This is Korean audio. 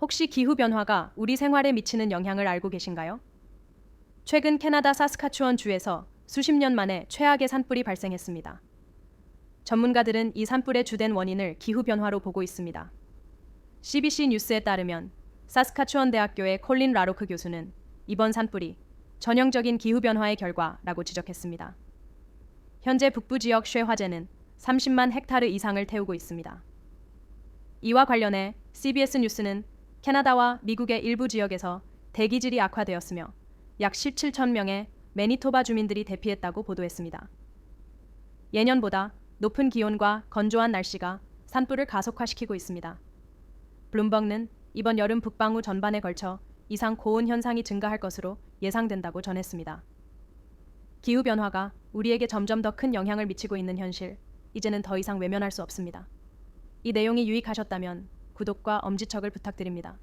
혹시 기후 변화가 우리 생활에 미치는 영향을 알고 계신가요? 최근 캐나다 사스카추원 주에서 수십 년 만에 최악의 산불이 발생했습니다. 전문가들은 이 산불의 주된 원인을 기후 변화로 보고 있습니다. CBC 뉴스에 따르면 사스카추원 대학교의 콜린 라로크 교수는 이번 산불이 전형적인 기후 변화의 결과라고 지적했습니다. 현재 북부 지역 쉐 화재는 30만 헥타르 이상을 태우고 있습니다. 이와 관련해 CBS 뉴스는 캐나다와 미국의 일부 지역에서 대기질이 악화되었으며 약 17천 명의 매니토바 주민들이 대피했다고 보도했습니다. 예년보다 높은 기온과 건조한 날씨가 산불을 가속화시키고 있습니다. 블룸버그는 이번 여름 북방구 전반에 걸쳐 이상 고온 현상이 증가할 것으로 예상된다고 전했습니다. 기후 변화가 우리에게 점점 더 큰 영향을 미치고 있는 현실, 이제는 더 이상 외면할 수 없습니다. 이 내용이 유익하셨다면 구독과 엄지척을 부탁드립니다.